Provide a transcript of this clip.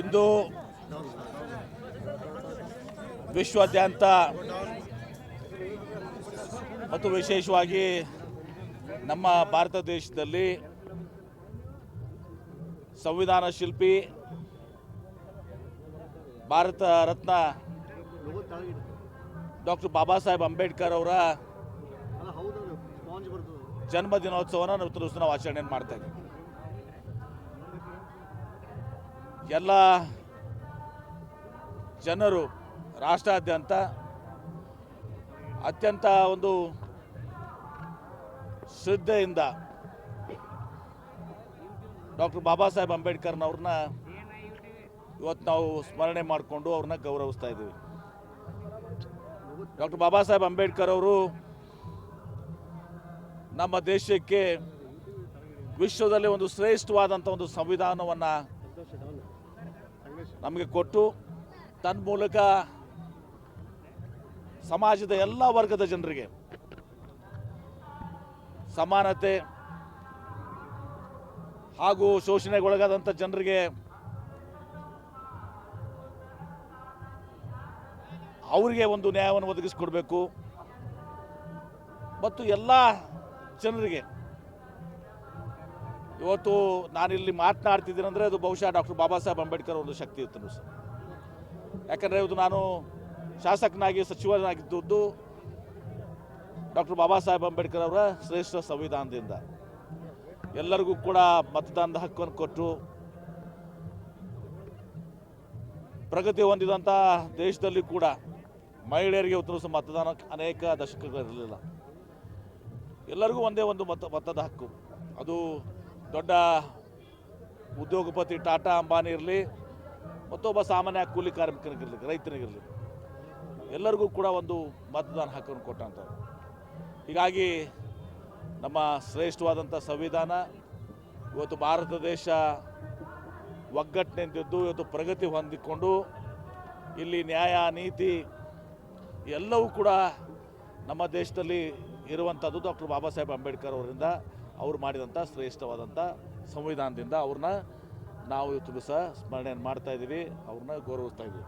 ಇಂದು ವಿಶ್ವಾದ್ಯಂತ ಮತ್ತು ವಿಶೇಷವಾಗಿ ನಮ್ಮ ಭಾರತ ದೇಶದಲ್ಲಿ ಸಂವಿಧಾನ ಶಿಲ್ಪಿ ಭಾರತ ರತ್ನ ಡಾಕ್ಟರ್ ಬಾಬಾ ಸಾಹೇಬ್ ಅಂಬೇಡ್ಕರ್ ಅವರ ಜನ್ಮ ದಿನೋತ್ಸವನ ಇವತ್ತು ದಿವಸ ನಾವು ಆಚರಣೆ ಮಾಡ್ತಾ ಇದ್ದೀವಿ. ಎಲ್ಲ ಜನರು ರಾಷ್ಟ್ರಾದ್ಯಂತ ಅತ್ಯಂತ ಒಂದು ಶ್ರದ್ಧೆಯಿಂದ ಡಾಕ್ಟರ್ ಬಾಬಾ ಸಾಹೇಬ್ ಅಂಬೇಡ್ಕರ್ನವ್ರನ್ನ ಇವತ್ತು ನಾವು ಸ್ಮರಣೆ ಮಾಡಿಕೊಂಡು ಅವ್ರನ್ನ ಗೌರವಿಸ್ತಾ ಇದ್ದೀವಿ. ಡಾಕ್ಟರ್ ಬಾಬಾ ಸಾಹೇಬ್ ಅಂಬೇಡ್ಕರ್ ಅವರು ನಮ್ಮ ದೇಶಕ್ಕೆ ವಿಶ್ವದಲ್ಲಿ ಒಂದು ಶ್ರೇಷ್ಠವಾದಂಥ ಒಂದು ಸಂವಿಧಾನವನ್ನು ನಮಗೆ ಕೊಟ್ಟು ತನ್ನ ಮೂಲಕ ಸಮಾಜದ ಎಲ್ಲ ವರ್ಗದ ಜನರಿಗೆ ಸಮಾನತೆ ಹಾಗೂ ಶೋಷಣೆಗೊಳಗಾದಂಥ ಜನರಿಗೆ ಅವರಿಗೆ ಒಂದು ನ್ಯಾಯವನ್ನು ಒದಗಿಸಿಕೊಡಬೇಕು. ಮತ್ತು ಎಲ್ಲ ಜನರಿಗೆ ಇವತ್ತು ನಾನಿಲ್ಲಿ ಮಾತನಾಡ್ತಿದ್ದೀನಿ ಅಂದರೆ ಅದು ಬಹುಶಃ ಡಾಕ್ಟರ್ ಬಾಬಾ ಸಾಹೇಬ್ ಅಂಬೇಡ್ಕರ್ ಒಂದು ಶಕ್ತಿ ಇತ್ತು ಸರ್. ಯಾಕಂದರೆ ಇದು ನಾನು ಶಾಸಕನಾಗಿ, ಸಚಿವನಾಗಿದ್ದದ್ದು ಡಾಕ್ಟರ್ ಬಾಬಾ ಸಾಹೇಬ್ ಅಂಬೇಡ್ಕರ್ ಅವರ ಶ್ರೇಷ್ಠ ಸಂವಿಧಾನದಿಂದ. ಎಲ್ಲರಿಗೂ ಕೂಡ ಮತದಾನದ ಹಕ್ಕನ್ನು ಕೊಟ್ಟು ಪ್ರಗತಿ ಹೊಂದಿದಂಥ ದೇಶದಲ್ಲಿ ಕೂಡ ಮಹಿಳೆಯರಿಗೆ ಇವತ್ತು ಸಹ ಮತದಾನ ಅನೇಕ ದಶಕಗಳಿರಲಿಲ್ಲ. ಎಲ್ಲರಿಗೂ ಒಂದೇ ಒಂದು ಮತ, ಮತದ ಹಕ್ಕು. ಅದು ದೊಡ್ಡ ಉದ್ಯೋಗಪತಿ ಟಾಟಾ ಅಂಬಾನಿ ಇರಲಿ, ಮತ್ತೊಬ್ಬ ಸಾಮಾನ್ಯ ಕೂಲಿ ಕಾರ್ಮಿಕರಿಗಿರಲಿ ರೈತನಿಗಿರಲಿ, ಎಲ್ಲರಿಗೂ ಕೂಡ ಒಂದು ಮತದಾನ ಹಕ್ಕನ್ನು ಕೊಟ್ಟಂಥವ್ರು. ಹೀಗಾಗಿ ನಮ್ಮ ಶ್ರೇಷ್ಠವಾದಂಥ ಸಂವಿಧಾನ ಇವತ್ತು ಭಾರತ ದೇಶ ಒಗ್ಗಟ್ಟಿನಿಂದಿದ್ದು, ಇವತ್ತು ಪ್ರಗತಿ ಹೊಂದಿಕೊಂಡು ಇಲ್ಲಿ ನ್ಯಾಯ, ನೀತಿ ಎಲ್ಲವೂ ಕೂಡ ನಮ್ಮ ದೇಶದಲ್ಲಿ ಇರುವಂಥದ್ದು ಡಾಕ್ಟರ್ ಬಾಬಾ ಸಾಹೇಬ್ ಅಂಬೇಡ್ಕರ್ ಅವರಿಂದ. ಅವ್ರು ಮಾಡಿದಂಥ ಶ್ರೇಷ್ಠವಾದಂಥ ಸಂವಿಧಾನದಿಂದ ಅವ್ರನ್ನ ನಾವು ಇವತ್ತು ಸಹ ಸ್ಮರಣೆಯನ್ನು ಮಾಡ್ತಾ ಇದ್ದೀವಿ ಅವ್ರನ್ನ ಗೌರವಿಸ್ತಾ ಇದ್ದೀವಿ